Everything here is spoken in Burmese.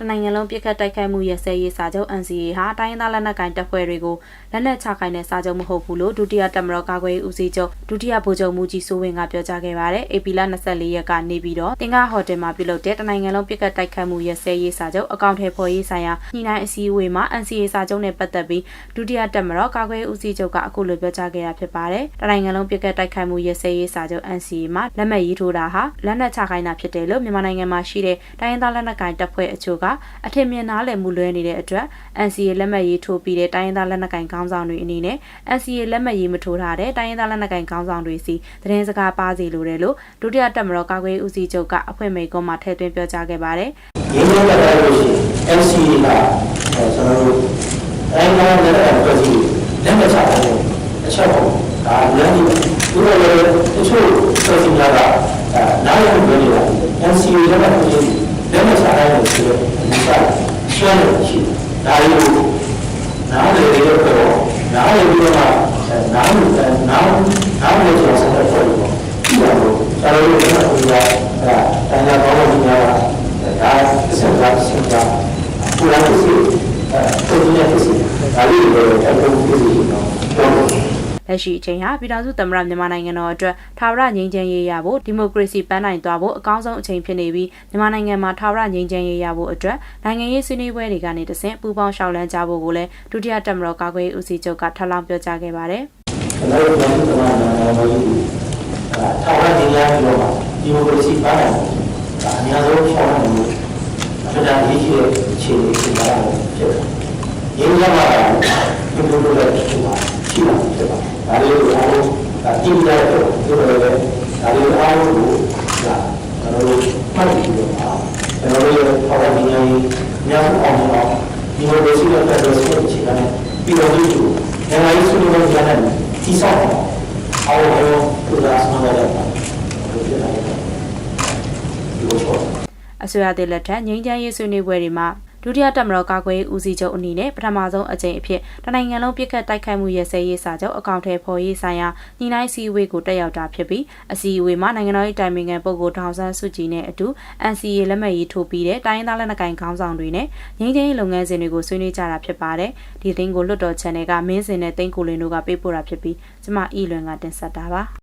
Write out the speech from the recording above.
တနိုင်ငံလုံးပြစ်ခတ်တိုက်ခိုက်မှုရစဲရေးစာချုပ် NCA ဟာတိုင်းရင်းသားလက်နက်ကိုင်တပ်ဖွဲ့တွေကိုလက်နက်ချခိုင်တဲ့စာချုပ်မဟုတ်ဘူးလို့ဒုတိယတပ်မတော်ကာကွယ်ရေးဦးစီးချုပ်ဒုတိယဗိုလ်ချုပ်မှုကြီးစိုးဝင်းကပြောကြားခဲ့ပါတယ်။ AP လ24ရက်ကနေပြီးတော့တင်ကားဟိုတယ်မှာပြုလုပ်တဲ့တနိုင်ငံလုံးပြစ်ခတ်တိုက်ခိုက်မှုရစဲရေးစာချုပ်အကောင့်ထဲပေါ်ရေးဆိုင်ရာညှိနှိုင်းအစည်းအဝေးမှာ NCA စာချုပ်နဲ့ပတ်သက်ပြီးဒုတိယတပ်မတော်ကာကွယ်ရေးဦးစီးချုပ်ကအခုလိုပြောကြားခဲ့တာဖြစ်ပါတယ်။တနိုင်ငံလုံးပြစ်ခတ်တိုက်ခိုက်မှုရစဲရေးစာချုပ် NCA မှာလက်မှတ်ရေးထိုးတာဟာလက်နက်ချခိုင်တာဖြစ်တယ်လို့မြန်မာနိုင်ငံမှာရှိတဲ့တိုင်းရင်းသားလက်နက်ကိုင်တပ်ဖွဲ့အချို့ကအထင်မြင်နားလည်မှုလွဲနေတဲ့အတွက် NCA လက်မှတ်ရေးထိုးပြီးတဲ့တိုင်းရင်းသားလက်နက်ကိုင်ခေါင်းဆောင်တွေအနေနဲ့ NCA လက်မှတ်ရေးမထိုးထားတဲ့တိုင်းရင်းသားလက်နက်ကိုင်ခေါင်းဆောင်တွေစီသတင်းစကားပါစီလိုတယ်လို့ဒုတိယတပ်မတော်ကာကွယ်ရေးဦးစီးချုပ်ကအဖွင့်မိန့်ခွန်းမှာထည့်သွင်းပြောကြားခဲ့ပါတယ်။ရင်းနှီးမြှုပ်နှံလို့ရှိရင် NCA ကအဲကျွန်တော်တို့တိုင်းသားလက်နက်ကိုင်ဖွဲ့စည်းလက်မချတဲ့အချက်ပေါ့ဒါလမ်းကြီးသူတို့လည်းတချို့ဖွဲ့စည်းများကအဲနားရမှုတွေနေတာ NCA လက်မှတ်ရေးလက်မချနိုင်လို့ဆိုတော့ ဒီကရှင်းလို့ရှိဒါလေးကိုနားလေလေးတော့နားလေပြီးတော့နားလို့နားနားလို့ကျွန်တော်ဆက်ဖွဲ့လို့ပေါ့ဒီလိုကျွန်တော်တို့ကအဲတိုင်းသားကောင်းမှုများဒါဆက်လာဆက်လာပူလာဖြစ်စီအဲပုံရဖြစ်စီဒါလေးကိုအကုန်ဖြစ်စီတော့ပြောလို့ လက်ရှိအချိန်ဟာပြည်ထောင်စုသမ္မတမြန်မာနိုင်ငံတော်အတွက်ထာဝရငြိမ်းချမ်းရေးရဖို့ဒီမိုကရေစီပန်းနိုင်သွားဖို့အကောင်းဆုံးအချိန်ဖြစ်နေပြီးမြန်မာနိုင်ငံမှာထာဝရငြိမ်းချမ်းရေးရဖို့အတွက်နိုင်ငံရေးဆွေးနွေးပွဲတွေကနေတဆင့်ပူးပေါင်းရှောက်လန်းကြဖို့ကိုလည်းဒုတိယတပ်မတော်ကာကွယ်ရေးဦးစီးချုပ်ကထပ်လောင်းပြောကြားခဲ့ပါတယ်ကျွန်တော်တို့မြန်မာနိုင်ငံမှာအဲထောက်ရနေရပြီးတော့ဒီမိုကရေစီပန်းနိုင်ဒါအများဆုံးရှောင်းနေလို့အမှန်တရားရေးရဲ့အခြေအနေကိုကြားရဖြစ်တယ်။ရင်းနှီးမြှုပ်နှံတာဒီလိုလိုလည်းဖြစ်ပါရှိပါ ဖြစ်ပါဒါလေးကိုအားလုံးဒါကြည့်ရတော့ဒီလိုလည်းဒါလေးအားလုံးကိုဒါကျွန်တော်တို့မှတ်ပြီးတော့ကျွန်တော်တို့ရဲ့ထောက်ရနေရများအောင်အောင်ဒီမိုကရေစီရဲ့ဖက်ဒရယ်စနစ်အခြေခံပြီးတော့ဒီလိုနိုင်ငံရေးဆွေးနွေးပွဲကြားနေတိဆောက်အောင်အားလုံးကိုဒါဆောင်ရတဲ့ဒီလိုဖြစ်နေတာဒီလိုပေါ့အစိုးရသစ်လက်ထက်ငြိမ်းချမ်းရေးဆွေးနွေးပွဲတွေမှာ ဒုတိယတပ်မတော်ကာကွယ်ရေးဦးစီးချုပ်အနေနဲ့ပထမဆုံးအကြိမ်အဖြစ်တနိုင်ငံလုံးပြစ်ခတ်တိုက်ခိုက်မှုရဲစဲရေးစာချုပ်အကောင့်ထဲပေါ်ရေးဆိုင်ရာညှိနှိုင်းစည်းဝေးကိုတက်ရောက်တာဖြစ်ပြီးအစည်းအဝေးမှာနိုင်ငံတော်၏တိုင်ပင်ခံပုဂ္ဂိုလ်ထောင်ဆန်းစုကြည်နဲ့အတူ NCA လက်မှတ်ရေးထိုးပြီးတဲ့တိုင်းရင်းသားလက်နက်ကိုင်ခေါင်းဆောင်တွေနဲ့ငြိမ်းချမ်းရေးလုပ်ငန်းစဉ်တွေကိုဆွေးနွေးကြတာဖြစ်ပါတယ်။ဒီသင်းကိုလွတ်တော် channel ကမင်းစင်နဲ့တိန့်ကိုလင်းတို့ကပေးပို့တာဖြစ်ပြီးကျမအီလွန်ကတင်ဆက်တာပါ။